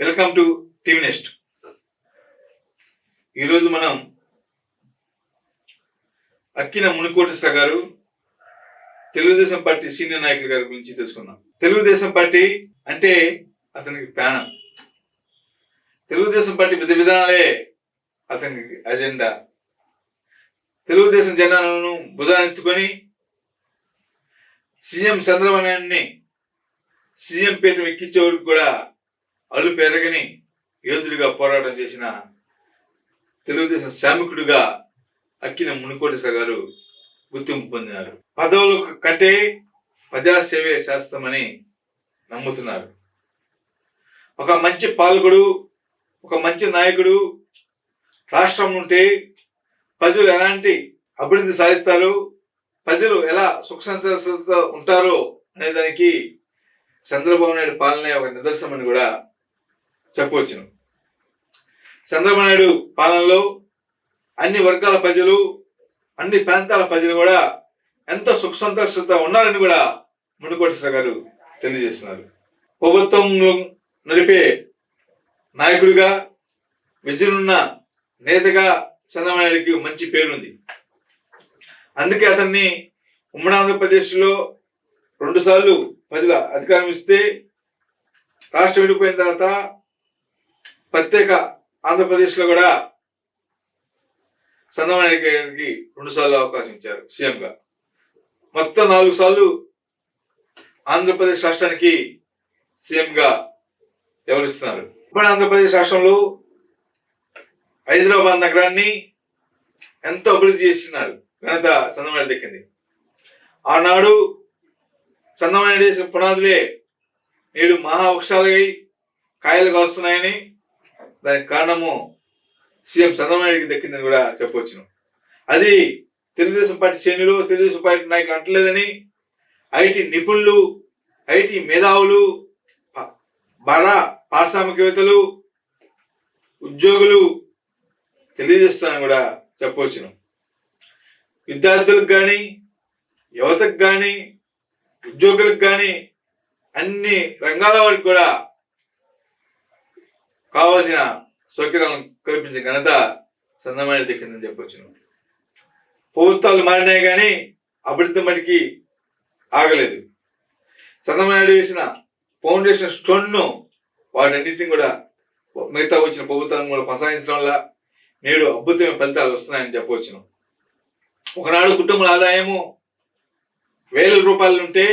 Welcome to TV NEFT ఈరోజు మనం అక్కిన మునికోటేశ్వర గారు తెలుగుదేశం పార్టీ సీనియర్ నాయకుల గారి గురించి తెలుసుకుందాం. తెలుగుదేశం పార్టీ అంటే అతనికి ప్రాణం. తెలుగుదేశం పార్టీ విధ విధానాలే అతనికి అజెండా. తెలుగుదేశం జనాలను భుజానెత్తుకొని సీఎం చంద్రబాబు నాయుడిని సీఎం పీఠం ఎక్కించే వరకు కూడా అల్లు పెరగని యోధుడిగా పోరాటం చేసిన తెలుగుదేశం శ్రామికుడిగా అక్కిన మునికోటేశ్వర గారు గుర్తింపు పొందినారు. పదవుల కంటే ప్రజాసేవే శాస్త్రమని నమ్ముతున్నారు. ఒక మంచి పాలకుడు ఒక మంచి నాయకుడు రాష్ట్రం ఉంటే ప్రజలు ఎలాంటి అభివృద్ధి సాధిస్తారు ప్రజలు ఎలా సుఖ సంతోషంతో ఉంటారో అనే దానికి చంద్రబాబు నాయుడు పాలనే ఒక నిదర్శనం అని కూడా చెప్పవచ్చును. చంద్రబాబు నాయుడు పాలనలో అన్ని వర్గాల ప్రజలు అన్ని ప్రాంతాల ప్రజలు కూడా ఎంతో సుఖ సంతోషంతో ఉన్నారని కూడా మునుకోటేశ్వర గారు తెలియజేస్తున్నారు. ప్రభుత్వంలో నడిపే నాయకుడిగా విజయనున్న నేతగా చంద్రబాబు నాయుడికి మంచి పేరుంది. అందుకే అతన్ని ఉమ్మడి ఆంధ్రప్రదేశ్లో రెండుసార్లు ప్రజల అధికారం ఇస్తే రాష్ట్రం విడిపోయిన తర్వాత ప్రత్యేక ఆంధ్రప్రదేశ్లో కూడా చంద్రబాబు గారికి రెండు సార్లు అవకాశం ఇచ్చారు సీఎంగా మొత్తం నాలుగు సార్లు ఆంధ్రప్రదేశ్ రాష్ట్రానికి సీఎంగా వ్యవహరిస్తున్నారు ఇప్పుడు ఆంధ్రప్రదేశ్ రాష్ట్రంలో హైదరాబాద్ నగరాన్ని ఎంతో అభివృద్ధి చేస్తున్నారు. ఘనత చంద్రబాబు దక్కింది ఆనాడు చంద్రబాబు నాయుడు చేసిన పునాదులే నేడు మహావృక్షాలై కాయలు కాస్తున్నాయని దానికి కారణము సీఎం చంద్రబాబు దక్కిందని కూడా చెప్పవచ్చును. అది తెలుగుదేశం పార్టీ శ్రేణులు తెలుగుదేశం పార్టీ నాయకులు అంటలేదని ఐటీ నిపుణులు ఐటీ మేధావులు ప- పారిశ్రామికవేత్తలు ఉద్యోగులు తెలియజేస్తానని కూడా చెప్పవచ్చును. విద్యార్థులకు కానీ యువతకు కానీ ఉద్యోగులకు కానీ అన్ని రంగాల వారికి కూడా కావాల్సిన సౌకర్యాలను కల్పించిన ఘనత సందమైన దక్కిందని చెప్పొచ్చును. ప్రభుత్వాలు మారినాయి కానీ అభివృద్ధి మటుకి ఆగలేదు. చంద్రబాబు వేసిన ఫౌండేషన్ స్టోన్ను వాటన్నిటిని కూడా మిగతా వచ్చిన ప్రభుత్వాలను కూడా కొనసాగించడం వల్ల నేడు అద్భుతమైన ఫలితాలు వస్తున్నాయని చెప్పవచ్చును ఒకనాడు కుటుంబాల ఆదాయము వేల రూపాయలు ఉంటే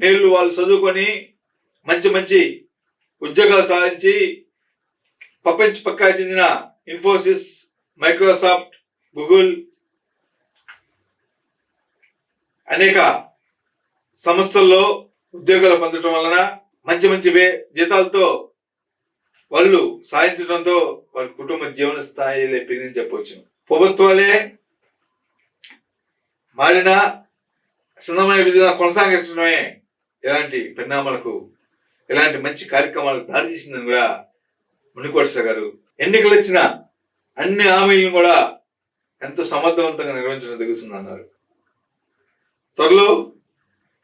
నేళ్ళు వాళ్ళు చదువుకొని మంచి మంచి ఉద్యోగాలు సాధించి ప్రపంచ పక్కా చెందిన ఇన్ఫోసిస్ మైక్రోసాఫ్ట్ గూగుల్ అనేక సంస్థల్లో ఉద్యోగాలు పొందడం వలన మంచి మంచి వే జీతాలతో వాళ్ళు సాధించడంతో వాళ్ళ కుటుంబ జీవన స్థాయిలే పెరిగిందని చెప్పవచ్చు. ప్రభుత్వాలే మారిన సుందరమైన విధంగా కొనసాగించడమే ఎలాంటి పరిణామాలకు ఎలాంటి మంచి కార్యక్రమాలకు దారి తీసిందని కూడా మునికోటేశ్వర గారు ఎన్నికలు ఇచ్చిన అన్ని హామీలను కూడా ఎంతో సమర్థవంతంగా నిర్వహించడం జరుగుతుంది అన్నారు. త్వరలో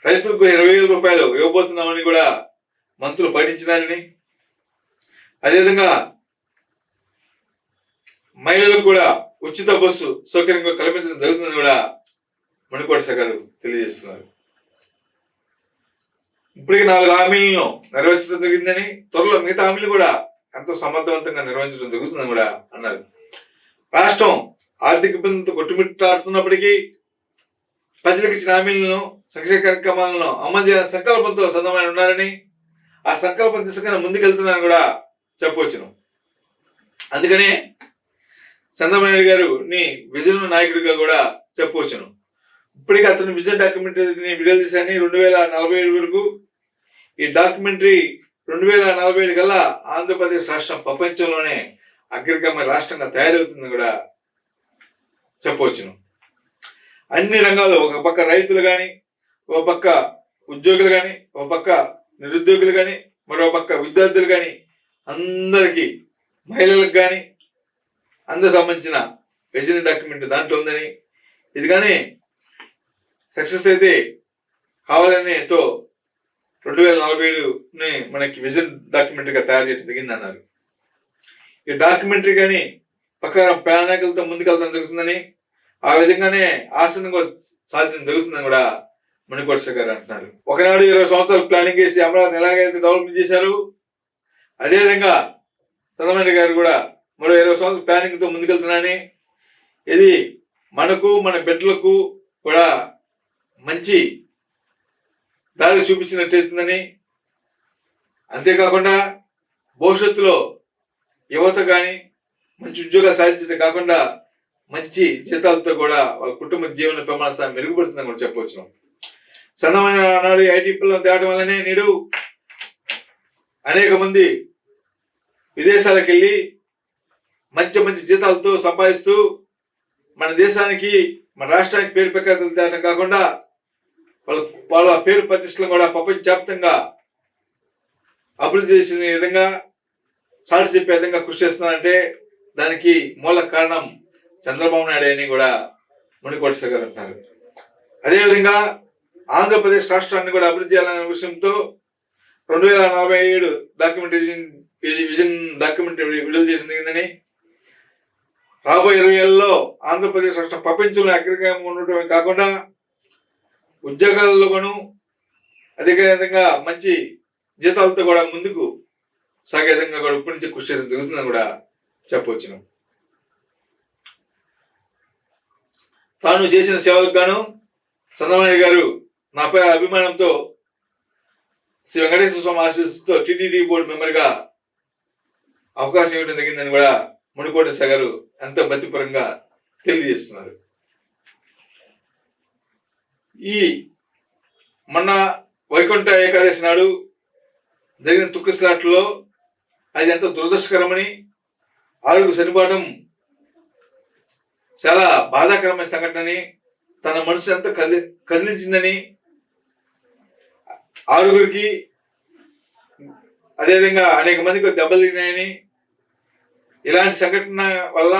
రైతులకు ఇరవై వేల రూపాయలు ఇవ్వబోతున్నామని కూడా మంత్రులు ప్రకటించినారని అదేవిధంగా మహిళలకు కూడా ఉచిత బస్సు సౌకర్యంగా కల్పించడం జరుగుతుందని కూడా మణికోటేశ్వర గారు తెలియజేస్తున్నారు. ఇప్పటికి నాలుగు హామీలను నెరవేర్చడం జరిగిందని త్వరలో మిగతా హామీలు కూడా ఎంతో సమర్థవంతంగా నిర్వహించడం జరుగుతుందని కూడా అన్నారు. రాష్ట్రం ఆర్థిక ఇబ్బందులతో కొట్టుమిట్టాడుతున్నప్పటికీ ప్రజలకు ఇచ్చిన హామీలను సంక్షేమ కార్యక్రమాలను అమలు చేయాలని సంకల్పంతో సొంతమైన ఉన్నారని ఆ సంకల్పం తీసుకుని ముందుకెళ్తున్నారని కూడా చెప్పవచ్చును. అందుకనే చంద్రబాబు నాయుడు గారు నీ విజన్ నాయకుడిగా కూడా చెప్పవచ్చును. ఇప్పటికీ అతను విజన్ డాక్యుమెంటరీని విడుదల చేశాను రెండు వేల నలభై ఏడు వరకు ఈ డాక్యుమెంటరీ రెండు వేల నలభై ఏడు కల్లా ఆంధ్రప్రదేశ్ రాష్ట్రం ప్రపంచంలోనే అగ్రగమ్య రాష్ట్రంగా తయారవుతుందని కూడా చెప్పవచ్చును. అన్ని రంగాల్లో ఒక పక్క రైతులు కానీ ఒక పక్క ఉద్యోగులు కానీ ఒక పక్క నిరుద్యోగులు కానీ మరో పక్క విద్యార్థులు కానీ అందరికీ మహిళలకు కానీ అందరు సంబంధించిన రెసిడెంట్ డాక్యుమెంట్ దాంట్లో ఉందని. ఇది కానీ సక్సెస్ అయితే కావాలనే ఎంతో రెండు వేల నలభై ఏడుని మనకి విజన్ డాక్యుమెంటరీగా తయారు చేయడం జరిగింది అన్నారు ఈ డాక్యుమెంటరీ కానీ ప్రకారం ప్రణాళికలతో ముందుకెళ్తాం జరుగుతుందని ఆ విధంగానే ఆసనం కూడా సాధ్యం జరుగుతుందని కూడా మణికొర్ష గారు అంటున్నారు. ఒకనాడు ఇరవై సంవత్సరాలు ప్లానింగ్ చేసి అమరావతి ఎలాగైతే డెవలప్మెంట్ చేశారు అదేవిధంగా చంద్రబాబు గారు కూడా మరో ఇరవై సంవత్సరాలు ప్లానింగ్తో తో ఇది మనకు మన బిడ్డలకు కూడా మంచి దారి చూపించినట్టయితుందని. అంతేకాకుండా భవిష్యత్తులో యువత కానీ మంచి ఉద్యోగాలు సాధించడం కాకుండా మంచి జీతాలతో కూడా వాళ్ళ కుటుంబ జీవన ప్రమాణ స్థాయి మెరుగుపడుతుందని కూడా చెప్పవచ్చు చంద్రబాబు నాయుడు ఐటీ పిల్లలు తేవడం వల్లనే నేడు అనేక మంది విదేశాలకు వెళ్ళి మంచి మంచి జీతాలతో సంపాదిస్తూ మన దేశానికి మన రాష్ట్రానికి పేరు ప్రఖ్యాతులు తేవడం కాకుండా వాళ్ళ వాళ్ళ పేరు ప్రతిష్టలు కూడా ప్రపంచవ్యాప్తంగా అభివృద్ధి చేసిన విధంగా సాటి చెప్పే విధంగా కృషి చేస్తున్నారంటే దానికి మూల కారణం చంద్రబాబు నాయుడు అని కూడా మునికోటేశ్వర గారు అంటున్నారు. అదేవిధంగా ఆంధ్రప్రదేశ్ రాష్ట్రాన్ని కూడా అభివృద్ధి చేయాలనే విషయంతో రెండు వేల నలభై ఏడు డాక్యుమెంటేషన్ విజన్ డాక్యుమెంటరీ విడుదల చేసిన జరిగిందని రాబోయే ఇరవై ఏళ్ళలో ఆంధ్రప్రదేశ్ రాష్ట్రం ప్రపంచంలో అగ్రగామి ఉండటమే కాకుండా ఉద్యోగాల్లోనూ అదేవిధంగా మంచి జీతాలతో కూడా ముందుకు సాగే విధంగా కూడా ఇప్పటి నుంచి కృషి చేయడం జరుగుతుందని కూడా చెప్పవచ్చును. తాను చేసిన సేవలకు గాను చంద్రబాబు గారు నాపై అభిమానంతో శ్రీ వెంకటేశ్వర స్వామి ఆశీస్సుతో టీటీడీ బోర్డు మెంబర్గా అవకాశం ఇవ్వడం జరిగిందని కూడా మునికోట గారు ఎంతో భక్తిపరంగా తెలియజేస్తున్నారు. ఈ మొన్న వైకుంఠ ఏకాదశి నాడు జరిగిన తుక్కిస్లాట్లో అది ఎంత దురదృష్టకరమని ఆరుగురు చనిపోవడం చాలా బాధాకరమైన సంఘటనని తన మనసు ఎంత కది కదిలించిందని ఆరుగురికి అదేవిధంగా అనేక మందికి దెబ్బలు తిన్నాయని ఇలాంటి సంఘటన వల్ల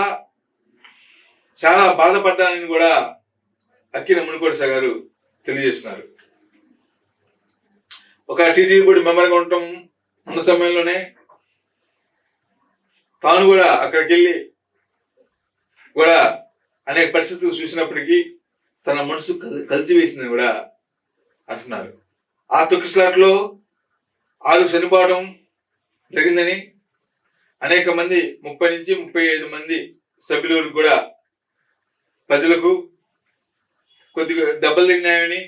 చాలా బాధపడ్డానని కూడా అక్కిన మునికోట గారు తెలియజేస్తున్నారు. ఒక టీటీడీ బోర్డు మెంబర్గా ఉండటం ఉన్న సమయంలోనే తాను కూడా అక్కడికి వెళ్ళి కూడా అనేక పరిస్థితులు చూసినప్పటికీ తన మనసు కలిసి వేసిందని కూడా అంటున్నారు. ఆ తొక్కిసలాట్లో ఆరు చనిపోవడం జరిగిందని అనేక మంది ముప్పై నుంచి ముప్పై ఐదు మంది సభ్యులకు కూడా ప్రజలకు కొద్దిగా దెబ్బలు తిన్నాయని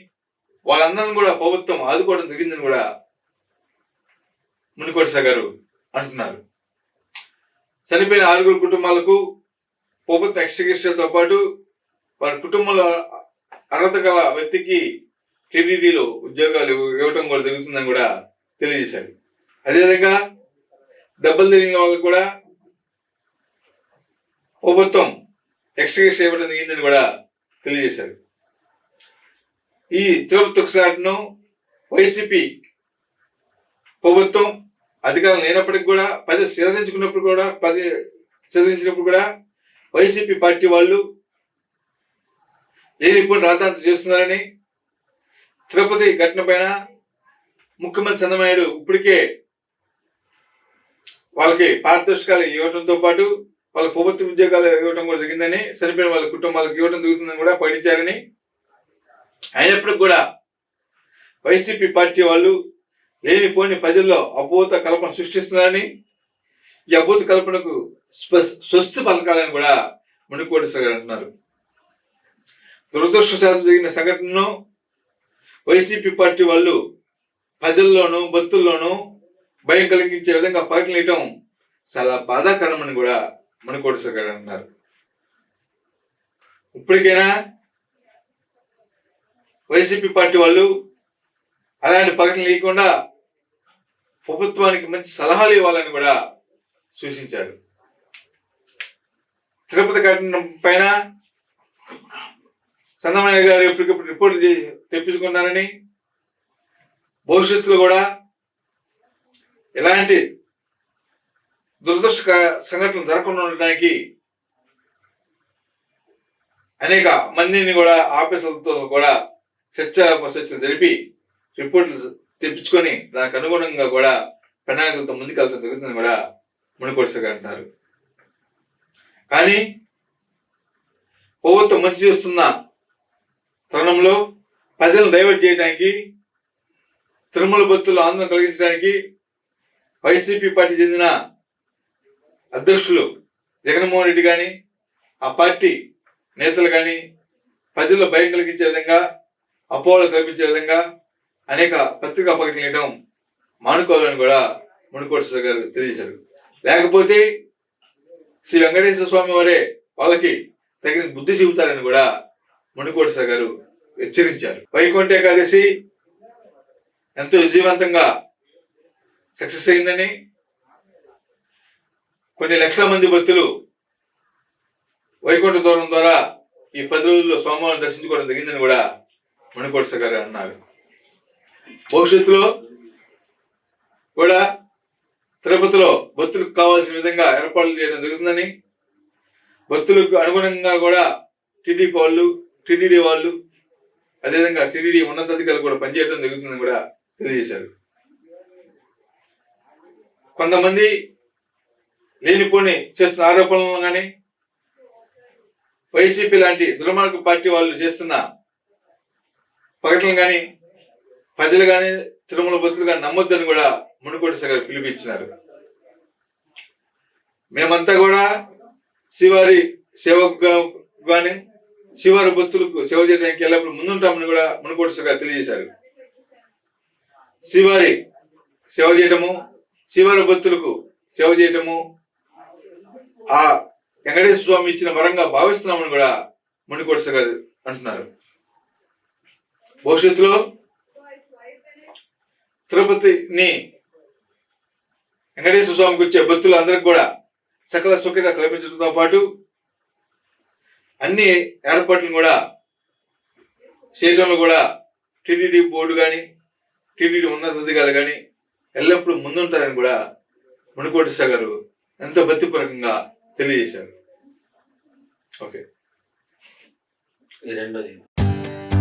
వాళ్ళందరిని కూడా ప్రభుత్వం ఆదుకోవడం జరిగిందని కూడా మునికోటిసా గారు అంటున్నారు. చనిపోయిన ఆరుగురు కుటుంబాలకు ప్రభుత్వ ఎక్స్టిగేషన్తో పాటు వారి కుటుంబంలో అర్హత గల వ్యక్తికి టీడీడీలో ఉద్యోగాలు ఇవ్వటం కూడా జరుగుతుందని కూడా తెలియజేశారు. అదేవిధంగా దెబ్బలు తిరిగిన వాళ్ళకు కూడా ప్రభుత్వం ఎక్స్టిగేషన్ ఇవ్వడం జరిగిందని కూడా తెలియజేశారు. ఈ తిరుపతి ఒకసారిను వైసీపీ ప్రభుత్వం అధికారం లేనప్పటికి కూడా పది సిద్ధించుకున్నప్పుడు కూడా పది సిద్ధించినప్పుడు కూడా వైసీపీ పార్టీ వాళ్ళు లేనిపోయిన రాద్ధాంతం చేస్తున్నారని తిరుపతి ఘటన పైన ముఖ్యమంత్రి చంద్రబాబు ఇప్పటికే వాళ్ళకి పారితోషికాలు ఇవ్వడంతో పాటు వాళ్ళ ప్రభుత్వ ఉద్యోగాలు ఇవ్వడం కూడా జరిగిందని చనిపోయిన వాళ్ళ కుటుంబాలకు ఇవ్వడం జరుగుతుందని కూడా పఠించారని అయినప్పటికి కూడా వైసీపీ పార్టీ వాళ్ళు లేనిపోని ప్రజల్లో అభూత కల్పన సృష్టిస్తున్నారని ఈ అభూత కల్పనకు స్వస్తి పలకాలని కూడా మణికోటేశ్వర గారు అంటున్నారు. దురదృష్టశాస్త్ర జరిగిన సంఘటనను వైసీపీ పార్టీ వాళ్ళు ప్రజల్లోనూ భక్తుల్లోనూ భయం కలిగించే విధంగా ప్రకటనయటం చాలా బాధాకరమని కూడా మణికోటేశ్వర గారు అంటున్నారు. ఇప్పటికైనా వైసీపీ పార్టీ వాళ్ళు అలాంటి ప్రకటన లేకుండా ప్రభుత్వానికి మంచి సలహాలు ఇవ్వాలని కూడా సూచించారు. తిరుపతి ఘటన పైన చంద్రబాబు గారు ఎప్పటికప్పుడు రిపోర్ట్ తెప్పించుకున్నారని భవిష్యత్తులో కూడా ఎలాంటి దురదృష్ట సంఘటనలు జరగకుండా ఉండడానికి అనేక మందిని కూడా ఆఫీసులతో కూడా చర్చ చర్చలు జరిపి రిపోర్ట్లు తెప్పించుకొని దానికి అనుగుణంగా కూడా ప్రణాళికలతో ముందుకెళ్తాం జరుగుతుందని కూడా మునికొడిసగా అంటున్నారు కానీ ప్రభుత్వం మంచి చేస్తున్న తరుణంలో ప్రజలను డైవర్ట్ చేయడానికి తిరుమల భక్తులు ఆందోళన కలిగించడానికి వైసీపీ పార్టీ చెందిన అధ్యక్షులు జగన్మోహన్ రెడ్డి కానీ ఆ పార్టీ నేతలు కానీ ప్రజల్లో భయం కలిగించే విధంగా అపోహలు కల్పించే విధంగా అనేక పత్రికా ప్రకటనలు ఇవ్వడం మానుకోవాలని కూడా మునుకోటి గారు తెలియజేశారు. లేకపోతే శ్రీ వెంకటేశ్వర స్వామి వారే వాళ్ళకి తగిన బుద్ధి చెబుతారని కూడా మునుకోటి గారు హెచ్చరించారు. వైకుంఠ ఏకాదశి ఎంతో విజయవంతంగా సక్సెస్ అయిందని కొన్ని లక్షల మంది భక్తులు వైకుంఠ దూరం ద్వారా ఈ పది రోజుల్లో సోమవారం దర్శించుకోవడం జరిగిందని కూడా మణికోట గారు అన్నారు. భవిష్యత్తులో కూడా తిరుపతిలో భక్తులకు కావాల్సిన విధంగా ఏర్పాట్లు చేయడం జరుగుతుందని భక్తులకు అనుగుణంగా కూడా టీడీపీ వాళ్ళు టీటీడీ వాళ్ళు అదేవిధంగా టీటీడీ ఉన్నతాధికారులు కూడా పనిచేయడం జరుగుతుందని కూడా తెలియజేశారు. కొంతమంది లేనిపోని చేస్తున్న ఆరోపణలను కానీ వైసీపీ లాంటి దుర్మార్గ పార్టీ వాళ్ళు చేస్తున్న పగటలు కానీ ప్రజలు కానీ తిరుమల భక్తులు కానీ నమ్మొద్దని కూడా మునుకోటి గారు పిలిపించినారు మేమంతా కూడా శివారి సేవకు కానీ శివారి భక్తులకు సేవ చేయడానికి ఎల్లప్పుడు ముందుంటామని కూడా మునుకోటి గారు తెలియజేశారు. శివారి సేవ చేయటము శివారి భక్తులకు సేవ చేయటము ఆ వెంకటేశ్వర స్వామి ఇచ్చిన వరంగా భావిస్తున్నామని కూడా మునికోట గారు అంటున్నారు. భవిష్యత్తులో తిరుపతిని వెంకటేశ్వర స్వామికి వచ్చే భక్తులు అందరికి కూడా సకల సౌకర్యత కల్పించడంతో పాటు అన్ని ఏర్పాట్లను కూడా చేయడంలో కూడా టీటీడీ బోర్డు కానీ టీటీడీ ఉన్నతాధికారులు కానీ ఎల్లప్పుడూ ముందుంటారని కూడా మునుకోటి గారు ఎంతో భక్తిపూర్వకంగా తెలియజేశారు. ఓకే. రెండోది.